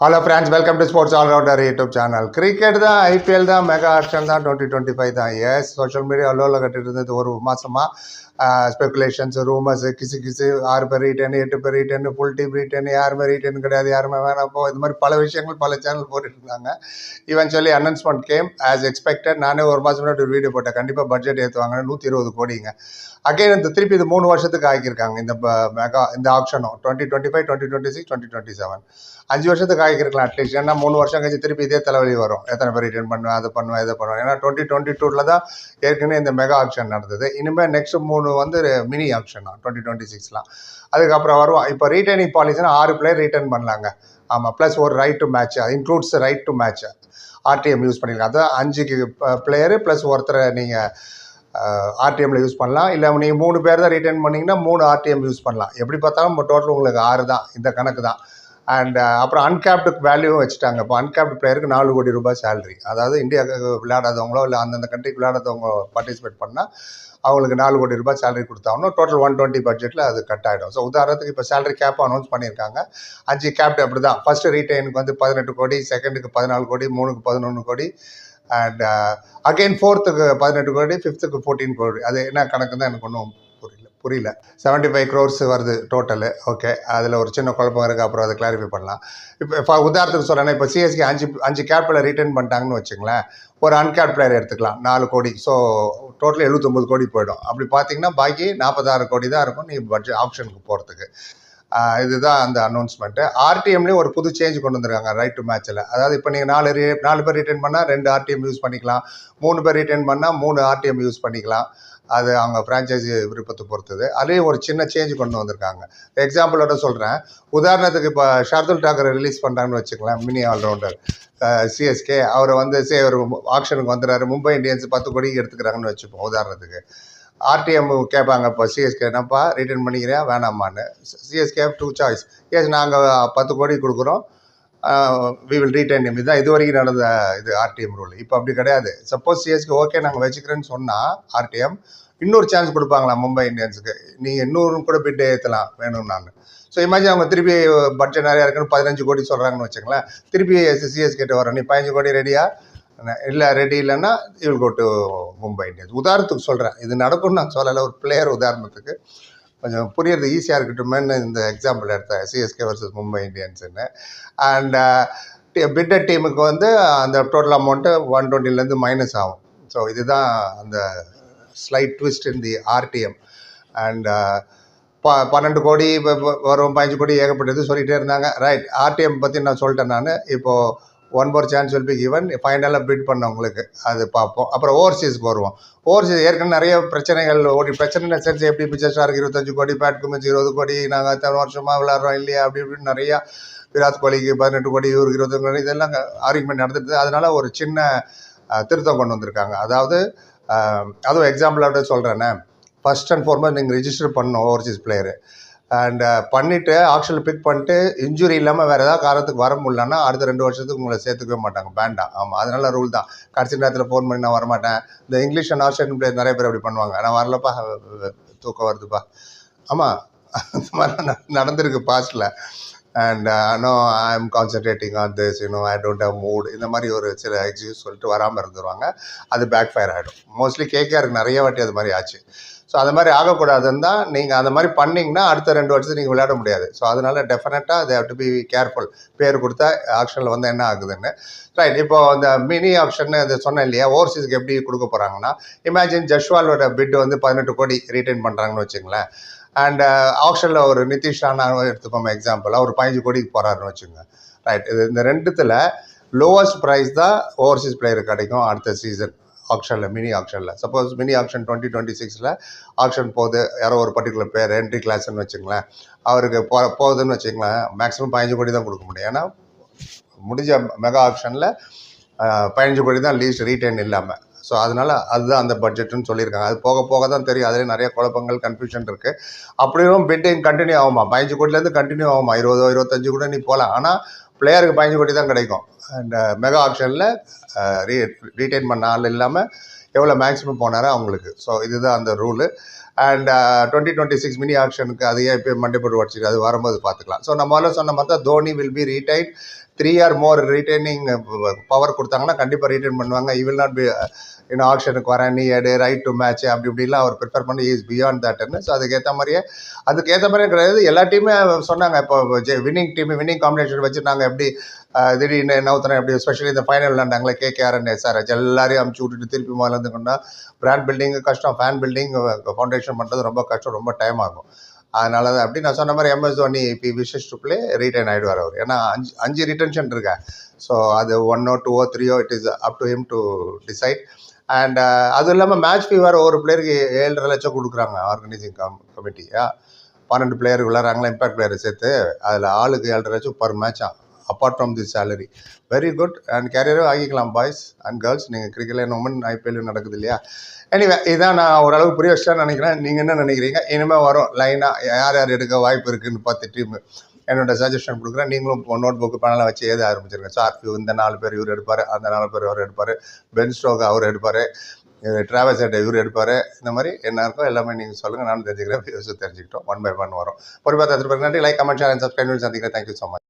Hello friends welcome to sports allrounder YouTube channel cricket தான் IPL தான் mega auction தான் twenty twenty five தான். S social media அல்லோவில் கட்டிட்டு இருந்தது ஒரு மாதமாக ஸ்பெகுலேஷன்ஸ் ரூமர்ஸ் கிசு கிசு ஆறு பேர் ரீட்டன் எட்டு பேர் ரீட்டன் ஃபுல் டீம் ரீட்டன் யாருமே ரீட்டன் கிடையாது யாருமே வேணாம் போ இது மாதிரி பல விஷயங்கள் பல சேனல் போட்டுருந்தாங்க இருந்தாங்க eventually announcement came as expected நானே ஒரு மாதம் முன்னாடி ஒரு வீடியோ போட்டேன். கண்டிப்பாக பட்ஜெட் ஏற்றுவாங்க நூற்றி இருபது கோடிங்க. அகைன் இந்த திருப்பி இது மூணு வருஷத்துக்கு ஆக்கியிருக்காங்க இந்த மெகா இந்த ஆப்ஷனும் twenty twenty five twenty twenty six twenty twenty seven அஞ்சு வருஷத்துக்கு ஆகிருக்கலாம் அட்லீஸ்ட் ஏன்னா மூணு வருஷம் கழிச்சு திருப்பி இதே தலைவலி வரும். எத்தனை பேர் ரிட்டர்ன் பண்ணுவேன் அதை பண்ணுவேன் இதை பண்ணுவேன். ஏன்னா டுவெண்ட்டி டுவெண்ட்டி டூவில் தான் ஏற்கனவே இந்த மெகா ஆக்ஷன் நடந்தது. இனிமேல் நெக்ஸ்ட் மூணு வந்து மினி ஆப்ஷன் தான் டுவெண்ட்டி டுவெண்ட்டி சிக்ஸ்லாம் அதுக்கப்புறம் வருவோம் இப்போ ரீட்டர்னிங் பாலிசினா ஆறு பிளேயர் ரிட்டர்ன் பண்ணலாங்க. ஆமாம் ப்ளஸ் ஒரு ரைட் டு மேட்ச் அது includes right to match RTM use பண்ணிக்கலாம். அதான் அஞ்சுக்கு பிளேயரு ப்ளஸ் ஒருத்தரை நீங்கள் ஆர்டிஎம்மில் யூஸ் பண்ணலாம். இல்லை நீங்கள் மூணு பேர் தான் ரிட்டர்ன் பண்ணிங்கன்னா மூணு ஆர்டிஎம் யூஸ் பண்ணலாம். எப்படி பார்த்தாலும் டோட்டல் உங்களுக்கு ஆறு தான். இந்த கணக்கு தான். அண்ட் uh, அப்புறம் அன்கேப்டு வேல்யூவும் வச்சுட்டாங்க. இப்போ அன்கேப்டு பிளேயருக்கு நாலு கோடி ரூபாய் சேலரி அதாவது இந்தியாவுக்கு விளையாடாதவங்களோ இல்லை அந்தந்த கண்ட்ரிக்கு விளையாடாதவங்க பார்ட்டிசிபேட் பண்ணால் அவங்களுக்கு நாலு கோடி ரூபாய் சேலரி கொடுத்தாங்கன்னா டோட்டல் ஒன் டுவெண்ட்டி பட்ஜெட்டில் அது கட் ஆகிடும் ஸோ உதாரணத்துக்கு இப்போ சேலரி கேப் அனௌன்ஸ் பண்ணியிருக்காங்க. அஞ்சு கேப்டு அப்படி தான் ஃபஸ்ட்டு ரீட்டைனுக்கு வந்து பதினெட்டு கோடி செகண்டுக்கு பதினாலு கோடி மூணுக்கு பதினொன்று கோடி அண்ட் அகைன் ஃபோர்த்துக்கு பதினெட்டு கோடி ஃபிஃப்த்துக்கு ஃபோர்டீன் கோடி. அது என்ன கணக்கு தான் எனக்கு ஒன்றும் புரியல. செவன்ட்டி ஃபைவ் க்ரோர்ஸ் வருது டோட்டலு ஓகே அதில் ஒரு சின்ன குழப்பம் இருக்குது அப்புறம் அதை கிளாரிஃபை பண்ணலாம். இப்போ இப்போ உதாரணத்துக்கு சொல்கிறேன்னா இப்போ சிஎஸ்கே அஞ்சு அஞ்சு கேப்பில் ரிட்டர்ன் பண்ணிட்டாங்கன்னு வச்சுங்களேன் ஒரு அன்கேட் பிளேயர் எடுத்துக்கலாம். நாலு கோடி. ஸோ டோட்டல் எழுபத்தொம்பது கோடி போயிடும். அப்படி பார்த்தீங்கன்னா பாக்கி நாற்பத்தாறு கோடி தான் இருக்கும் நீ பட்ஜெட் ஆப்ஷனுக்கு போகிறதுக்கு இதுதான் அந்த அனௌன்ஸ்மெண்ட்டு ஆர்டிஎம்லேயும் ஒரு புது சேஞ்ச் கொண்டு வந்திருக்காங்க ரைட் டு மேட்ச்சில் அதாவது இப்போ நீங்கள் நாலு ரீ நாலு பேர் ரிட்டர்ன் பண்ணால் ரெண்டு ஆர்டிஎம் யூஸ் பண்ணிக்கலாம். மூணு பேர் ரிட்டர்ன் பண்ணால் மூணு ஆர்டிஎம் யூஸ் பண்ணிக்கலாம். அது அவங்க ஃப்ரான்ச்சைஸி விருப்பத்தை பொறுத்தது. அதுலேயும் ஒரு சின்ன சேஞ்ச் கொண்டு வந்திருக்காங்க. எக்ஸாம்பிளோட சொல்கிறேன் உதாரணத்துக்கு இப்போ ஷர்துல் டாக்கரை ரிலீஸ் பண்ணுறாங்கன்னு வச்சுக்கலாம் மினி ஆல்ரவுண்டர் சிஎஸ்கே அவரை வந்து சே ஒரு ஆக்ஷனுக்கு வந்துடுறாரு மும்பை இந்தியன்ஸ் பத்து கோடிக்கு எடுத்துக்கிறாங்கன்னு வச்சுப்போம் உதாரணத்துக்கு. ஆர்டிஎம் கேட்பாங்க இப்போ சிஎஸ்கே என்னப்பா ரிட்டர்ன் பண்ணிக்கிறேன் வேணாமான்னு சிஎஸ்கே டூ சாய்ஸ் எஸ் நாங்கள் பத்து கோடி கொடுக்குறோம். வி வில் ரீட்டைன் இதுதான் இது வரைக்கும் நடந்த இது ஆர்டிஎம் ரூல் இப்போ அப்படி கிடையாது. சப்போஸ் சிஎஸ்கே ஓகே நாங்கள் வச்சுக்கிறேன்னு சொன்னால் ஆர்டிஎம் இன்னொரு சான்ஸ் கொடுப்பாங்களா மும்பை இந்தியன்ஸுக்கு. நீங்கள் இன்னொரு கூட பிட் ஏற்றலாம் வேணும் நான். ஸோ இமேஜின் அவங்க திருப்பி பட்ஜெட் நிறையா இருக்குன்னு பதினஞ்சு கோடி சொல்கிறாங்கன்னு வச்சுங்களேன் திருப்பி சிஎஸ்கேட்ட வரோம் நீ பதினஞ்சு கோடி ரெடியா இல்லை ரெடி இல்லைன்னா இவள் கோ மும்பை இந்தியன்ஸ். உதாரணத்துக்கு சொல்கிறேன் இது நடக்கும்னு நான் சொல்லலை ஒரு பிளேயர் உதாரணத்துக்கு. கொஞ்சம் புரியறது ஈஸியாக இருக்கட்டுமேன்னு இந்த எக்ஸாம்பிள் எடுத்தேன் சிஎஸ்கே வர்சஸ் மும்பை இந்தியன்ஸுன்னு அண்ட் பிட்டர் டீமுக்கு வந்து அந்த டோட்டல் அமௌண்ட்டு ஒன் டுவெண்ட்டிலேருந்து மைனஸ் ஆகும். ஸோ இதுதான் அந்த slight twist in the RTM and ப பன்னெண்டு கோடி வரும் பதினஞ்சு கோடி ஏகப்பட்டது சொல்லிகிட்டே இருந்தாங்க. ரைட் ஆர்டிஎம் பற்றி நான் சொல்லிட்டேன் நான். இப்போது one more chance will be even ஃபைனலாக பிட் பண்ணவங்களுக்கு அது பார்ப்போம். அப்புறம் ஓவர்சீஸ்க்கு வருவோம் ஓவர்சீஸ் ஏற்கனவே நிறைய பிரச்சனைகள் ஓடி பிரச்சனை சென்ஸ் எப்படி பிச்சர்ஸ் ஸ்டாருக்கு இருபத்தஞ்சு கோடி பேட் குமிச்சு இருபது கோடி நாங்கள் அத்தனை வருஷமாக விளாட்றோம் இல்லையா? அப்படி இப்படின்னு நிறையா விராட் கோலிக்கு பதினெட்டு கோடி இவருக்கு இருபத்தஞ்சு கோடி இதெல்லாம் ஆர்குமெண்ட் நடந்துட்டு அதனால ஒரு சின்ன திருத்தம் கொண்டு வந்திருக்காங்க. அதாவது அதுவும் எக்ஸாம்பிளோட சொல்கிறேன்னே ஃபர்ஸ்ட் அண்ட் ஃபார்மஸ்ட் நீங்கள் ரிஜிஸ்டர் பண்ணணும் ஓவர்சீஸ் பிளேயரு அண்ட் பண்ணிவிட்டு ஆக்ஷனில் பிக் பண்ணிட்டு இன்ஜுரி இல்லாமல் வேறு ஏதாவது காரணத்துக்கு வர முடியலன்னா அடுத்த ரெண்டு வருஷத்துக்கு உங்களை சேர்த்துக்கவே மாட்டாங்க. வேண்டாம். ஆமாம் அதனால ரூல் தான். கடைசி நேரத்தில் ஃபோன் பண்ணி நான் வரமாட்டேன். இந்த இங்கிலீஷ் அண்ட் ஆஸ்திரேலியன் பிளேயர் நிறைய பேர் அப்படி பண்ணுவாங்க. நான் வரலப்பா தூக்கம் வருதுப்பா. ஆமாம் அந்த மாதிரி நடந்திருக்கு பாஸ்டில் and no I am concentrating on this you know I don't have mood இந்த மாதிரி ஒரு சில எக்ஸ்கியூஸ் சொல்லிட்டு வராமல் இருந்துருவாங்க. அது பேக் ஃபயர் ஆகிடும் மோஸ்ட்லி கேகேஆருக்கு நிறைய வாட்டி அது மாதிரி ஆச்சு. ஸோ அது மாதிரி ஆகக்கூடாதுன்னு தான் நீங்கள் அந்த மாதிரி பண்ணிங்கன்னா அடுத்த ரெண்டு வருஷத்துக்கு நீங்கள் விளையாட முடியாது. ஸோ அதனால் டெஃபினட்டாக அது ஹவ் டு பி கேர்ஃபுல் பேர் கொடுத்தா ஆக்ஷனில் வந்து என்ன ஆகுதுன்னு. ரைட் இப்போ அந்த மினி ஆப்ஷன் இது சொன்னேன் இல்லையா? ஓவர்சீஸ்க்கு எப்படி கொடுக்க போகிறாங்கன்னா இமேஜின் ஜஷ்வாலோட பிட் வந்து பதினெட்டு கோடி ரீட்டைன் பண்ணுறாங்கன்னு வச்சுங்களேன். அண்ட் ஆப்ஷனில் uh, ஒரு நிதிஷ் ராணா எடுத்துக்கோங்க எக்ஸாம்பிள் அவர் பதினஞ்சு கோடிக்கு போகிறாருன்னு வச்சுங்க. ரைட் இது இந்த ரெண்டுத்தில் லோவஸ்ட் ப்ரைஸ் தான் ஓவர்சீஸ் பிளேயருக்கு கிடைக்கும் அடுத்த சீசன் ஆப்ஷனில் மினி ஆப்ஷனில் suppose mini option twenty twenty சிக்ஸில் ஆப்ஷன் போகுது யாரோ ஒரு பர்டிகுலர் பேர் என்ட்ரி கிளாஸ்ன்னு வச்சுங்களேன். அவருக்கு போ போகுதுன்னு வச்சுங்களேன் மேக்ஸிமம் பதினஞ்சு கோடி தான் கொடுக்க முடியும். ஏன்னா முடிஞ்ச மெகா ஆப்ஷனில் பதினஞ்சு கோடி தான் லீஸ்ட் ரீட்டைன் இல்லாமல் ஸோ அதனால் அதுதான் அந்த பட்ஜெட்டுன்னு சொல்லியிருக்காங்க. அது போக போக தான் தெரியும். அதிலே நிறைய குழப்பங்கள் கன்ஃபியூஷன் இருக்குது அப்படியும் பிட்டிங் கண்டினியூ ஆகுமா? பதினஞ்சு கோடிலேருந்து கண்டினியூ ஆகுமா? இருபதோ இருபத்தஞ்சு கூட நீ போகலாம். ஆனால் பிளேயருக்கு பதினஞ்சு கோடி தான் கிடைக்கும். அண்ட் மெகா ஆப்ஷனில் ரீ ரீட்டைன் பண்ண ஆள் இல்லாமல் எவ்வளோ மேக்ஸிமம் போனாரோ அவங்களுக்கு. ஸோ இதுதான் அந்த rule and twenty twenty six mini ஆக்ஷனுக்கு அதையே இப்போ மண்டே போட்டு உடச்சிட்டு அது வரும்போது பார்த்துக்கலாம். ஸோ நம்ம முதல்ல சொன்ன மாதிரி தான் Dhoni will be retain three or more retaining power கொடுத்தாங்கன்னா கண்டிப்பாக ரீட்டைன் பண்ணுவாங்க. இவில் வில் நாட் பி இன்னும் ஆக்ஷனுக்கு வரேன் நீ எடு ரைட் டு மேட்ச் அப்படி இப்படிலாம் அவர் ப்ரிப்பேர் பண்ணி இஸ் பியாண்ட் தட்னு ஸோ அதுக்கேற்ற மாதிரியே அதுக்கேற்ற மாதிரியே கிடையாது. எல்லா டீமே சொன்னாங்க. இப்போ வின்னிங் டீம் வின்னிங் காம்பினேஷன் வச்சு நாங்கள் எப்படி uh, திடீர்னு நவுத்தனை எப்படி ஸ்பெஷலி இந்த ஃபைனல் விளாண்டாங்களே கேகேஆர் அண்ட் எஸ்ஆர்ஹெச் எல்லாரையும் அமுச்சு விட்டுட்டு திருப்பி முதல்ல இருந்து கொண்டா பிராண்ட் பில்டிங் கஷ்டம் ஃபேன் பில்டிங் ஃபவுண்டேஷன் பண்ணுறது ரொம்ப கஷ்டம் ரொம்ப டைம் ஆகும். அதனால தான் அப்படி நான் சொன்ன மாதிரி எம்எஸ் தோனி இப்போ விசேஷ் டு பிளே ரீட்டைன் ஆகிடுவார் அவர். ஏன்னா அஞ்சு அஞ்சு ரிட்டன்ஷன் இருக்கா? ஸோ அது ஒன்னோ டூவோ த்ரீயோ it is up to him to decide and அதுவும் இல்லாமல் மேட்ச் ஃபீ வேறு ஒரு பிளேயருக்கு ஏழரை லட்சம் கொடுக்குறாங்க ஆர்கனைசிங் கம் கமிட்டியாக பன்னெண்டு பிளேயருக்கு விளாட்றாங்களா இம்பாக்ட் பிளேயர் சேர்த்து அதில் ஆளுக்கு ஏழரை லட்சம் பர் மேட்சாக apart from the salary very good and கேரியரும் ஆகிக்கலாம் பாய்ஸ் அண்ட் கேர்ள்ஸ் நீங்கள் கிரிக்கெட் உமன் ஐபிஎல் நடக்குது இல்லையா? எனிவே இதான் நான் ஓரளவுக்கு புரிய வச்சுட்டேன்னு நினைக்கிறேன். நீங்கள் என்ன நினைக்கிறீங்க? இனிமேல் வரும். லைனாக யார் யார் எடுக்க வாய்ப்பு இருக்குன்னு பார்த்து டீம் என்னோட சஜஷன் கொடுக்குறேன். நீங்களும் நோட் புக்கு பணம் வச்சு எழுத ஆரம்பிச்சிருங்க. சார் இந்த நாலு பேர் இவர் எடுப்பார் அந்த நாலு பேர் அவர் எடுப்பார். பென் ஸ்டோக் அவர் எடுப்பார். டிராவல்ஸ் ஹெட் இவர் எடுப்பார். இந்த மாதிரி என்ன இருக்கோ எல்லாமே நீங்கள் சொல்லுங்கள் நானும் தெரிஞ்சுக்கிறேன். தெரிஞ்சுக்கிட்டோம். ஒன் பை ஒன் வரும். ஒரு பார்த்து நன்றி. Like comment share and subscribe சந்திக்கிறேன் தேங்க்யூ ஸோ மச்